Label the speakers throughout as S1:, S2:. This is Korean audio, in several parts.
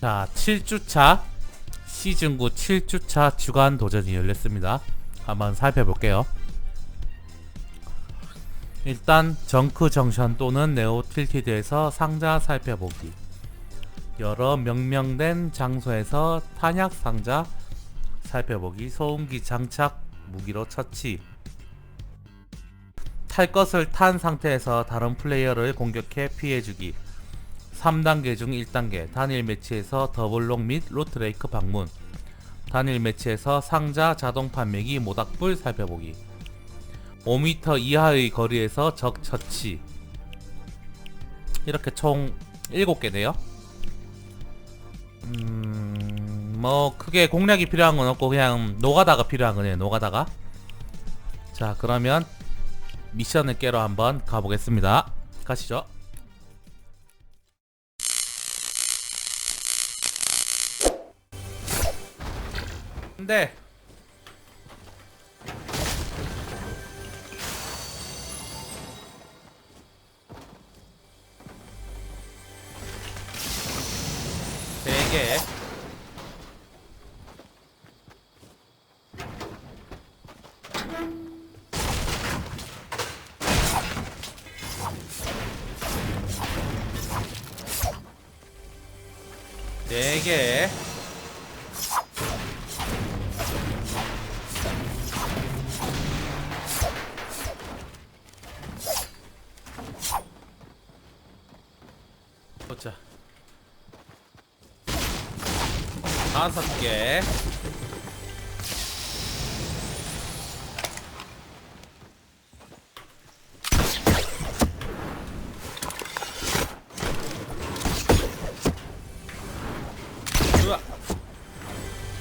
S1: 자, 7주차 시즌9 7주차 주간 도전이 열렸습니다. 한번 살펴볼게요. 일단 정크 정션 또는 네오 틸티드에서 상자 살펴보기. 여러 명명된 장소에서 탄약 상자 살펴보기. 소음기 장착 무기로 처치. 탈 것을 탄 상태에서 다른 플레이어를 공격해 피해주기. 3단계 중 1단계 단일 매치에서 더블록 및 로트레이크 방문 단일 매치에서 상자 자동 판매기 모닥불 살펴보기 5m 이하의 거리에서 적 처치. 이렇게 총 7개네요. 음... 뭐 크게 공략이 필요한 건 없고 그냥 노가다가 필요한 거네요 노가다가. 자 그러면 미션을 깨러 한번 가보겠습니다. 가시죠 돼. 네 개. 네 개.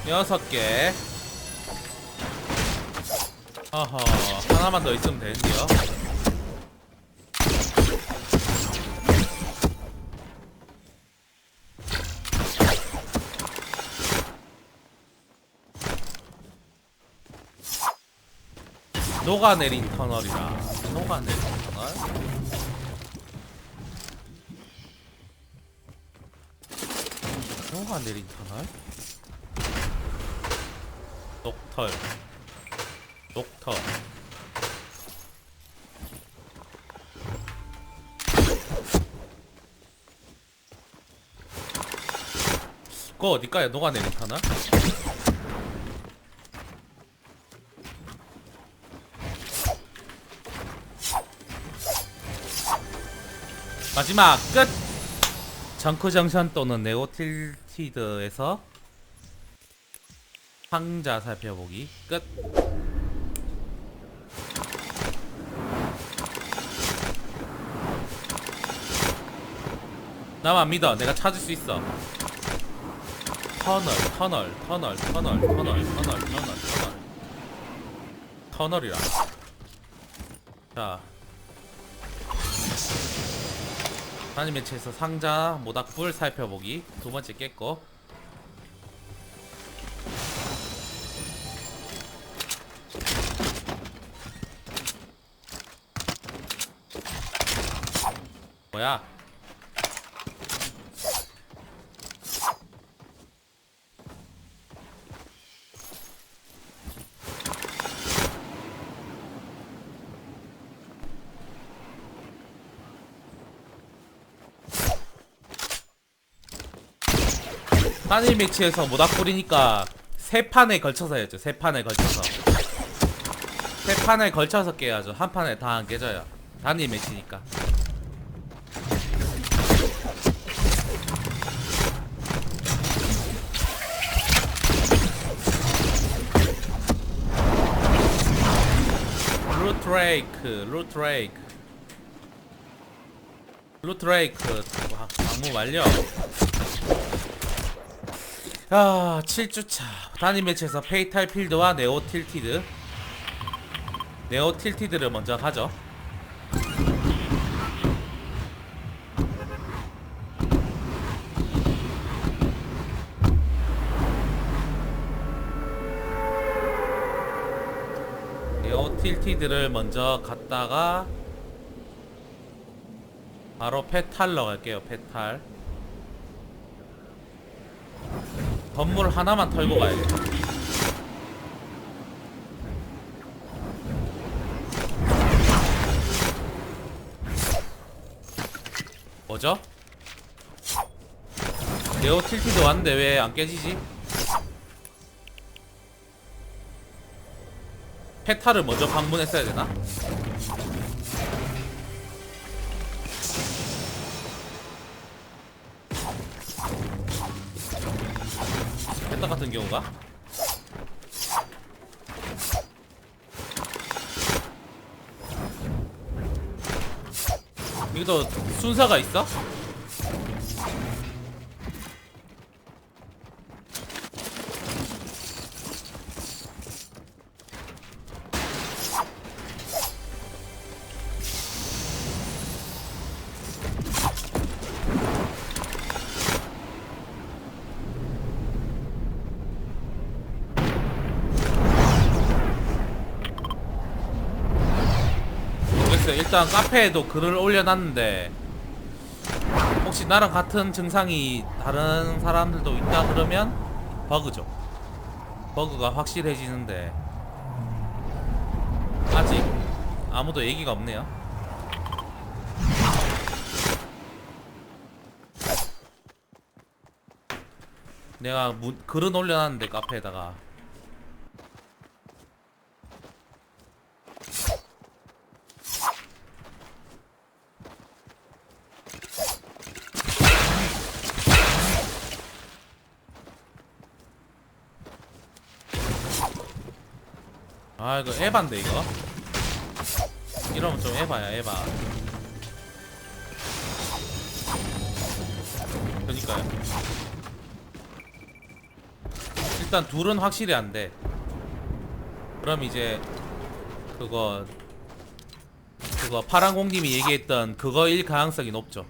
S1: 여섯 개. 어허, 하나만 더 있으면 되는데요. 녹아내린 터널이라 녹아내린 터널 녹아내린 터널 녹털 녹터 그거 어디까요 녹아내린 터널? 마지막 끝! 정크 정션 또는 네오 틸티드에서 상자 살펴보기 끝! 나만 믿어. 내가 찾을 수 있어. 터널 터널 터널 터널 터널 터널 터널 터널. 터널이라. 자. 단위 매치에서 상자 모닥불 살펴보기. 두 번째 깼고 단일 매치에서 모닥불이니까 세 판에 걸쳐서 해야죠. 세 판에 걸쳐서. 세 판에 걸쳐서 깨야죠. 한 판에 다 안 깨져요. 단일 매치니까. 루트레이크, 루트레이크. 루트레이크 와, 방무 완료. 아, 7주차. 단위 매치에서 페이탈 필드와 네오 틸티드. 네오 틸티드를 먼저 하죠. 네오 틸티드를 먼저 갔다가 바로 페탈러 갈게요 페탈 건물 하나만 털고 가야겠다. 뭐죠? 네오 틸티도 왔는데 왜 안 깨지지? 페타를 먼저 방문했어야 되나? 같은 경우가? 이것도 순서가 있어? 일단 카페에도 글을 올려놨는데 혹시 나랑 같은 증상이 다른 사람들도 있다 그러면 버그죠. 버그가 확실해지는데 아직 아무도 얘기가 없네요. 내가 문, 글은 올려놨는데 카페에다가 아 이거 에반데 이거? 이러면 좀 에바야 에바. 그니까요. 일단 둘은 확실히 안돼. 그럼 이제 그거 그거 파란공님이 얘기했던 그거일 가능성이 높죠.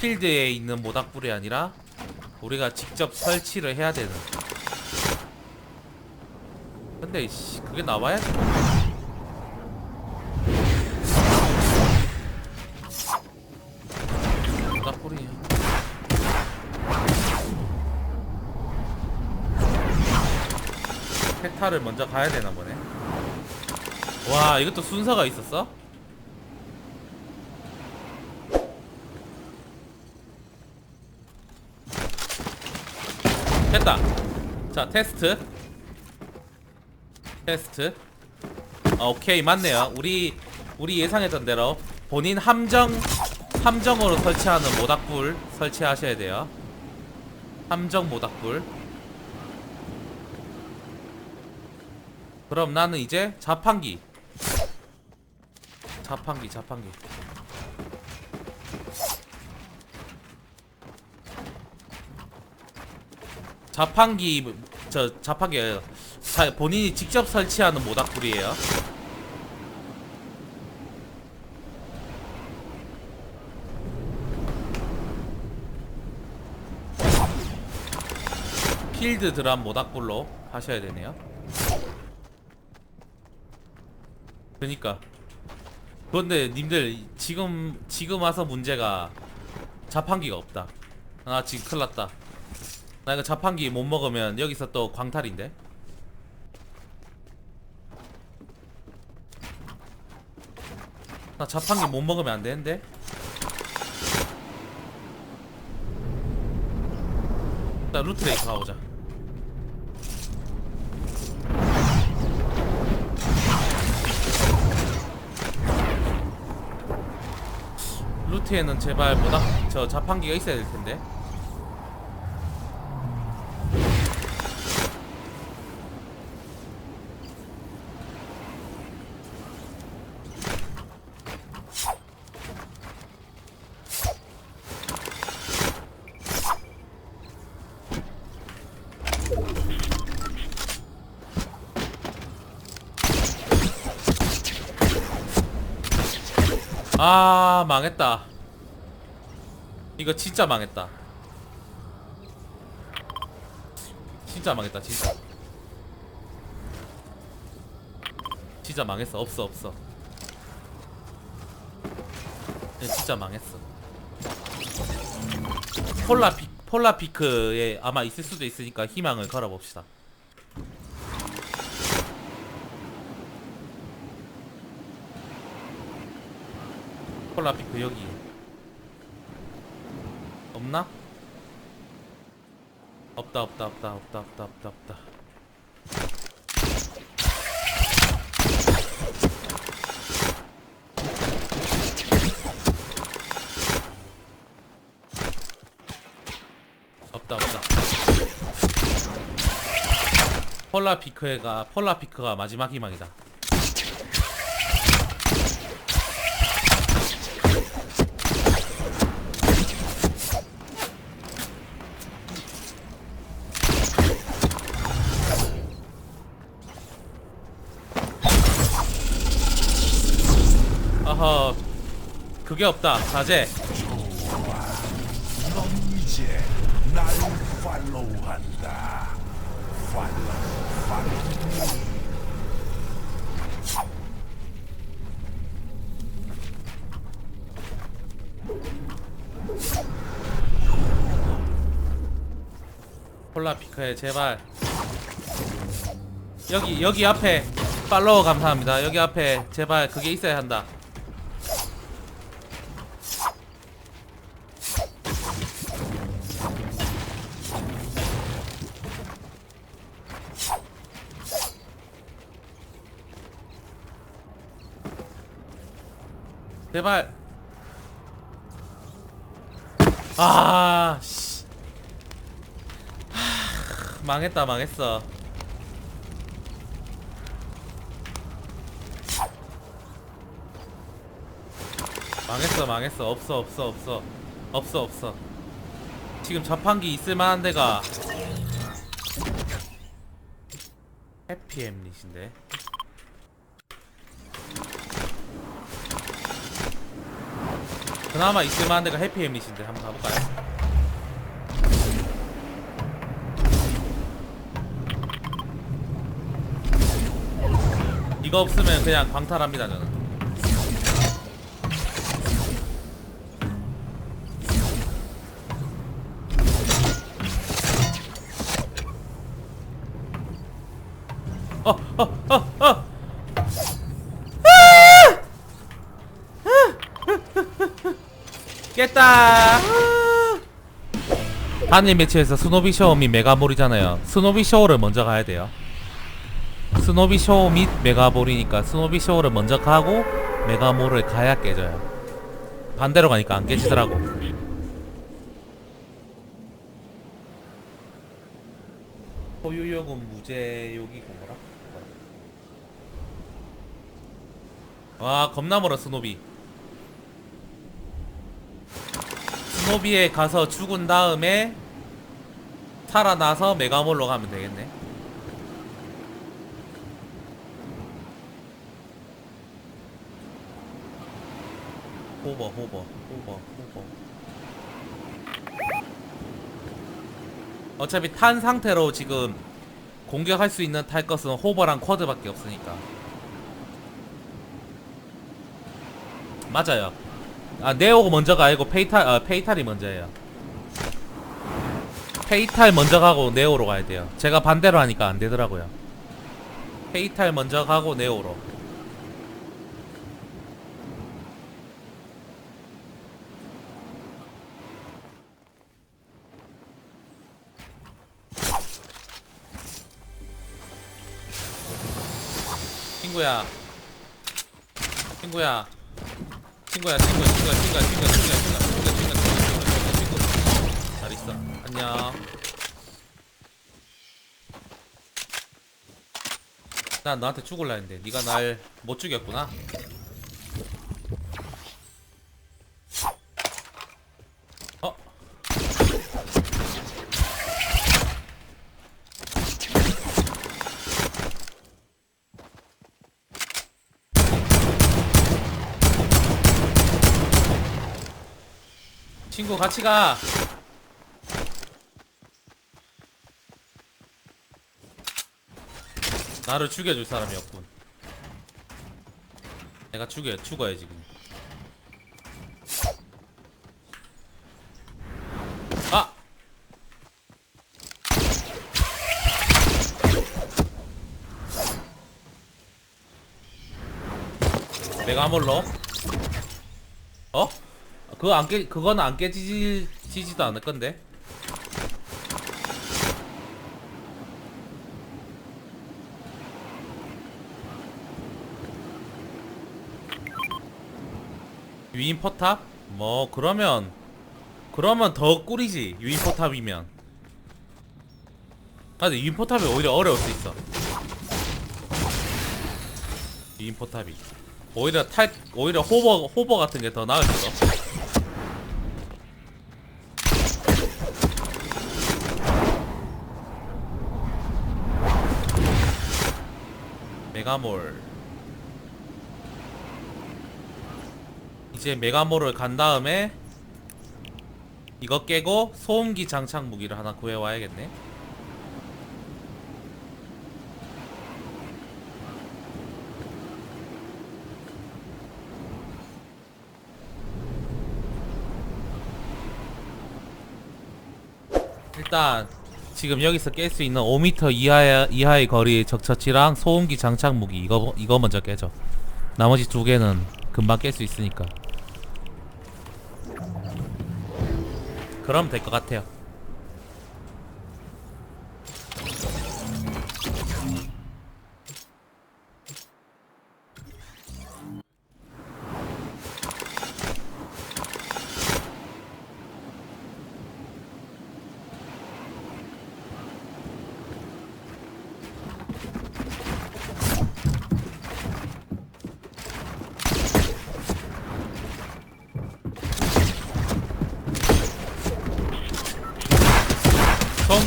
S1: 필드에 있는 모닥불이 아니라 우리가 직접 설치를 해야 되는 근데 씨 그게 나와야지. 모닥불이야. 페타를 먼저 가야 되나 보네. 와 이것도 순서가 있었어? 됐다. 자 테스트 테스트. 아, 오케이 맞네요. 우리 우리 예상했던 대로 본인 함정 함정으로 설치하는 모닥불 설치하셔야 돼요. 함정 모닥불. 그럼 나는 이제 자판기. 자판기 자판기. 자판기 저 자판기 자, 본인이 직접 설치하는 모닥불이에요. 필드 드랍 모닥불로 하셔야 되네요. 그니까. 그런데 님들 지금 지금 와서 문제가 자판기가 없다. 아 지금 큰일 났다. 나 이거 자판기 못 먹으면 여기서 또 광탈인데 나 자판기 못 먹으면 안 되는데? 일단 루트레이크 가보자. 루트에는 제발 모닥 저 자판기가 있어야 될 텐데. 아 망했다. 이거 진짜 망했다. 진짜 망했다 진짜. 진짜 망했어 없어 없어. 진짜 망했어. 폴라 비 폴라피크에 아마 있을 수도 있으니까 희망을 걸어봅시다. 폴라피크 여기. 없나? 없다 없다 없다 없다 없다 없다 없다. 없다 없다. 폴라피크가 폴라피크가 마지막 희망이다 그게 없다. 자제.
S2: 팔로우.
S1: 폴라피크에 제발. 여기 여기 앞에 팔로우 감사합니다. 여기 앞에 제발 그게 있어야 한다 제발. 아 씨. 하, 망했다 망했어. 망했어 망했어. 없어 없어 없어. 없어 없어. 지금 자판기 있을 만한 데가. 해피 엠릿인데 그나마 있을 만한 데가 해피엠릿인데 한번 가볼까요? 이거 없으면 그냥 광탈합니다 저는 깼다. 한일 매치에서 스노비 쇼 및 메가볼이잖아요. 스노비 쇼를 먼저 가야 돼요. 스노비 쇼 및 메가볼이니까 스노비 쇼를 먼저 가고 메가몰을 가야 깨져요. 반대로 가니까 안 깨지더라고. 소유요금 무제요기고 뭐라? 와 겁나 멀어 스노비. 스노비에 가서 죽은 다음에 살아나서 메가몰로 가면 되겠네. 호버 호버 호버 호버. 어차피 탄 상태로 지금 공격할 수 있는 탈 것은 호버랑 쿼드밖에 없으니까. 맞아요 아 네오가 먼저가. 아니고 페이탈 아 페이탈이 먼저예요. 페이탈 먼저 가고 네오로 가야 돼요. 제가 반대로 하니까 안 되더라고요. 페이탈 먼저 가고 네오로. 친구야. 친구야 친구야 친구야 친구야 친구야 친구야 친구야 친구야. 친구야 친구야 친구야 친구 잘 있어. 안녕. 난 너한테 죽을라 했는데. 네가 날 못 죽였구나 친구 같이 가. 나를 죽여줄 사람이었군. 내가 죽여 죽어야 지금. 아! 내가 아몰러? 어? 그거 안 깨, 그건 안 깨지지도 않을 건데. 유인 포탑? 뭐 그러면 그러면 더 꿀이지 유인 포탑이면. 아 근데 유인 포탑이 오히려 어려울 수 있어. 유인 포탑이. 오히려 탈 오히려 호버 호버 같은 게 더 나을 수도 메가몰. 이제 메가몰을 간 다음에 이거 깨고 소음기 장착 무기를 하나 구해와야겠네. 일단 지금 여기서 깰 수 있는 5m 이하의, 이하의 거리 적처치랑 소음기 장착 무기 이거 이거 먼저 깨죠. 나머지 두 개는 금방 깰 수 있으니까. 그럼 될 것 같아요.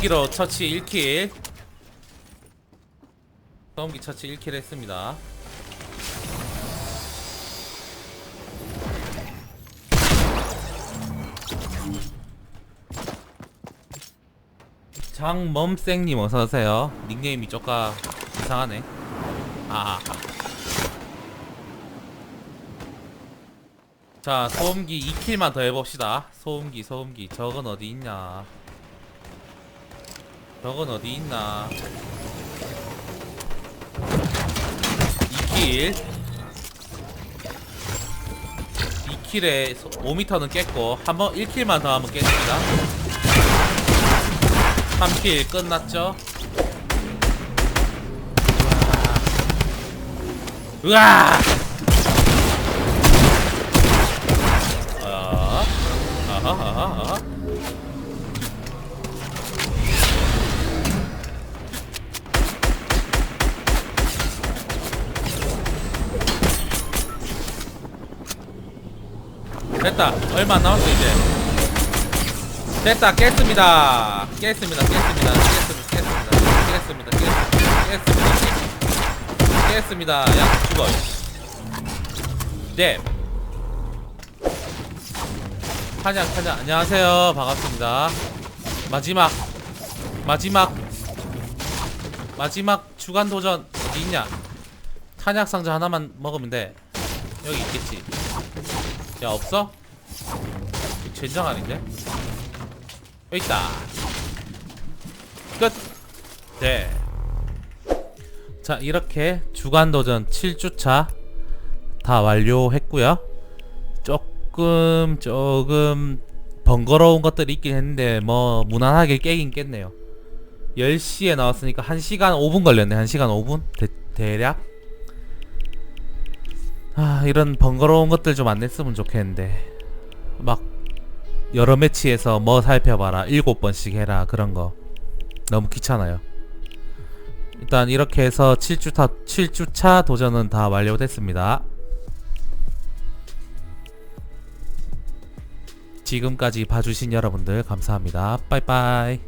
S1: 소음기로 처치 1킬. 소음기 처치 1킬 했습니다. 장멈생님 어서오세요. 닉네임이 쪼까 이상하네. 아. 자, 소음기 2킬만 더 해봅시다. 소음기, 소음기. 저건 어디 있냐. 저건 어디 있나? 2킬 2킬에 5m는 깼고 한 번 1킬만 더 하면 깼습니다 3킬 끝났죠? 으아! 아, 됐다. 얼마 안 남았어 이제. 됐다. 깼습니다. 깼습니다. 깼습니다. 깼습니다. 깼습니다. 깼습니다. 깼습니다. 깼습니다. 야 죽어. 네. 탄약 탄약 안녕하세요. 반갑습니다. 마지막 마지막 마지막 주간 도전 어디 있냐? 탄약 상자 하나만 먹으면 돼. 여기 있겠지. 야 없어? 젠장 아닌데? 여기 있다 끝! 네. 자 이렇게 주간도전 7주차 다 완료했고요 조금 조금 번거로운 것들이 있긴 했는데 뭐 무난하게 깨긴 깼네요 10시에 나왔으니까 1시간 5분 걸렸네 1시간 5분? 대, 대략? 아 이런 번거로운 것들 좀 안 냈으면 좋겠는데. 막 여러 매치에서 뭐 살펴봐라 일곱 번씩 해라 그런 거. 너무 귀찮아요. 일단 이렇게 해서 7주차, 7주차 도전은 다 완료됐습니다. 지금까지 봐주신 여러분들 감사합니다. 빠이빠이